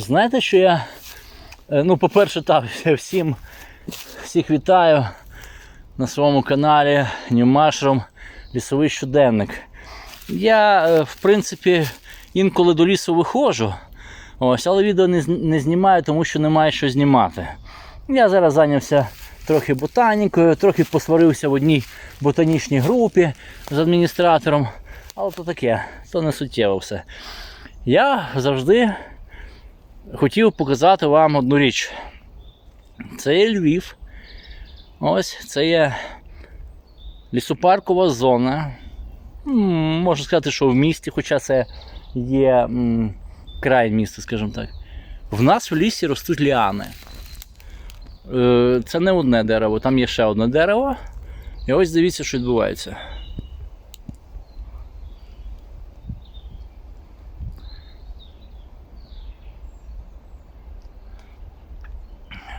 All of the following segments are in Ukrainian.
Знаєте, що я. е, Ну, по-перше, так, всім всіх вітаю на своєму каналі Mushroom Лісовий щоденник. Я, е, в принципі, інколи до лісу виходжу, ось, але відео не, не знімаю, тому що немає що знімати. Я зараз зайнявся трохи ботанікою, трохи посварився в одній ботанічній групі з адміністратором, але то таке, то не суттєво все. Я завжди хотів показати вам одну річ. Це є Львів. Ось це є лісопаркова зона. Можна сказати, що в місті, хоча це є край міста, скажімо так. В нас в лісі ростуть ліани. Е, Це не одне дерево, там є ще одне дерево. І ось дивіться, що відбувається.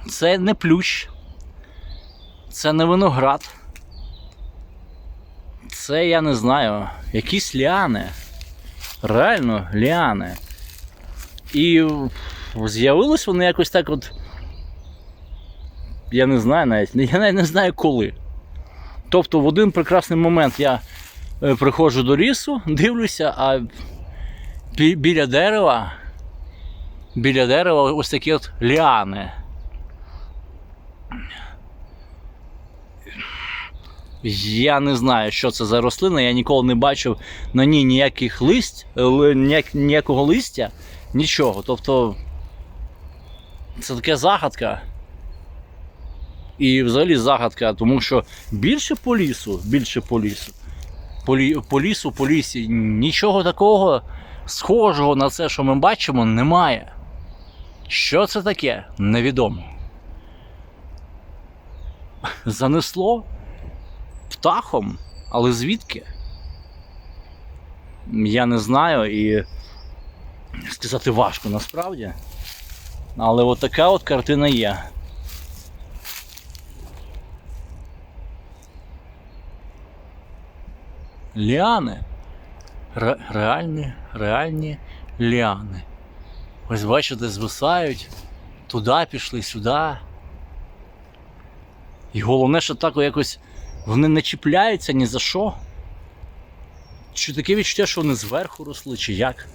Це не плющ, це не виноград. Це я не знаю, якісь ліани. Реально ліани. І з'явились вони якось так от. Я не знаю навіть, я навіть не знаю коли. Тобто в один прекрасний момент я е, приходжу до лісу, дивлюся, а біля дерева, біля дерева ось такі от ліани. Я не знаю, що це за рослина, я ніколи не бачив на ній ніяких листь, е, ніяк- ніякого листя, нічого. Тобто це така загадка. І взагалі загадка, тому що більше по лісу, більше по лісу, по, лі, по лісу, по лісі, нічого такого схожого на це, що ми бачимо, немає. Що це таке? Невідомо. Занесло птахом, але звідки? Я не знаю і сказати важко насправді. Але от така от картина є. Ліани. Ре- реальні, реальні ліани. Ось бачите, звисають, туди пішли, сюди. І головне, що так якось вони не чіпляються ні за що. Чи таке відчуття, що вони зверху росли, чи як?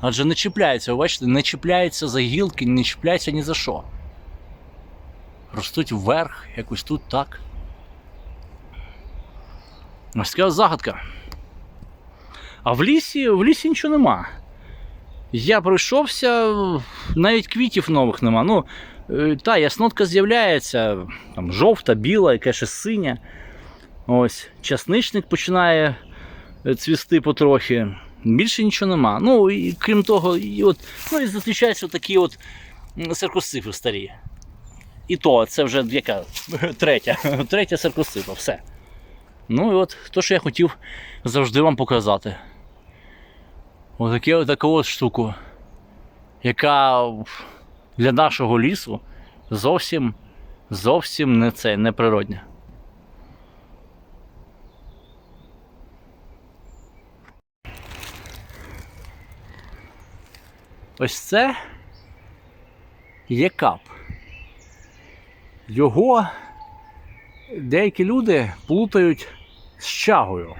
Адже не чіпляються, бачите, не чіпляються за гілки, не чіпляються ні за що. Ростуть вверх, якось тут так. Ось така загадка. А в лісі, в лісі нічого нема. Я пройшовся, навіть квітів нових нема. Ну, та яснотка з'являється, там жовта, біла, яка ще синя. Ось, часничник починає е, цвісти потрохи. Більше нічого нема. Ну, і крім того, і от, ну і зустрічаються такі от м, саркосифи старі. І то, це вже яка третя, третя саркосифа, все. Ну і от то, що я хотів завжди вам показати. Отаке от от штуку, яка для нашого лісу зовсім зовсім не це, не природня. Ось це є кап. Його деякі люди плутають з чагою.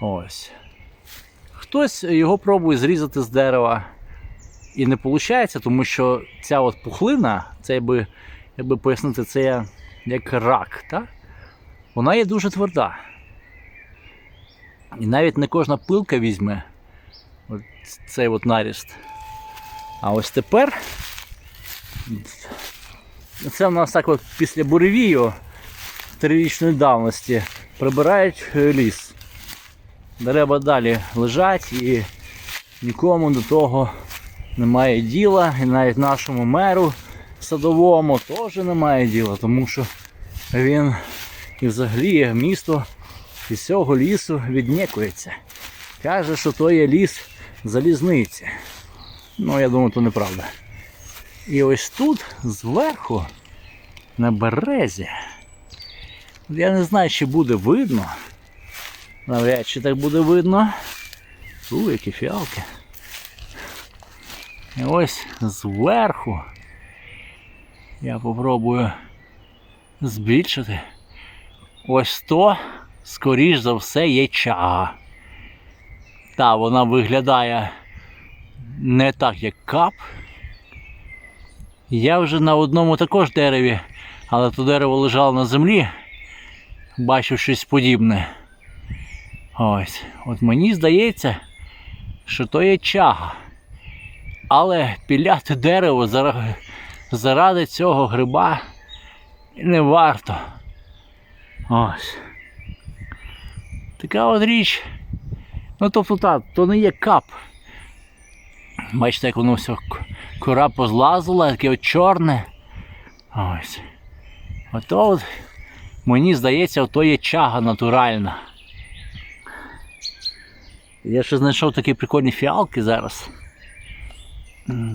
Ось. Хтось його пробує зрізати з дерева і не виходить, тому що ця от пухлина, це якби, якби пояснити, це як рак, та? вона є дуже тверда. І навіть не кожна пилка візьме цей от наріст. А ось тепер це в нас так от після буревію трирічної давності прибирають е, ліс. Дерева далі лежать і нікому до того немає діла. І навіть нашому меру садовому теж немає діла, тому що він і взагалі місто із цього лісу віднікується. Каже, що то є ліс залізниці. Ну, я думаю, то неправда. І ось тут зверху на березі. Я не знаю, чи буде видно. Навряд чи так буде видно. У, які фіалки. І ось зверху я попробую збільшити. Ось то, скоріш за все, є чага. Та вона виглядає не так, як кап. Я вже на одному також дереві, але то дерево лежало на землі, бачив щось подібне. Ось, от мені здається, що то є чага. Але піляти дерево заради, цього гриба не варто. Ось. Така от річ. Ну тобто так, то не є кап. Бачите, як воно все кора позлазила, таке от чорне. Ось. Ото от, мені здається, ото є чага натуральна. Я ще знайшов такі прикольні фіалки зараз.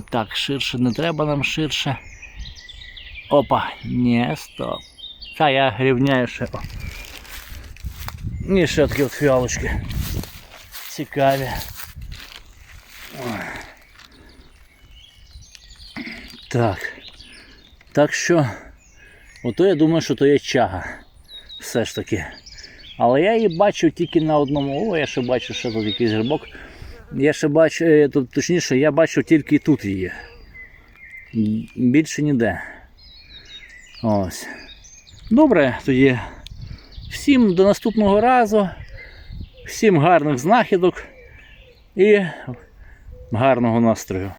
Так, ширше не треба нам ширше. Опа, ні, стоп. Та я рівняю ще. І ще такі от фіалочки. Цікаві. Так. Так що, ото я думаю, що то є чага. Все ж таки. Але я її бачив тільки на одному. О, я ще бачу, що тут якийсь грибок. Я ще бачу, е, тут, точніше, я бачу тільки тут її. Більше ніде. Ось. Добре, тоді. Всім до наступного разу. Всім гарних знахідок і гарного настрою.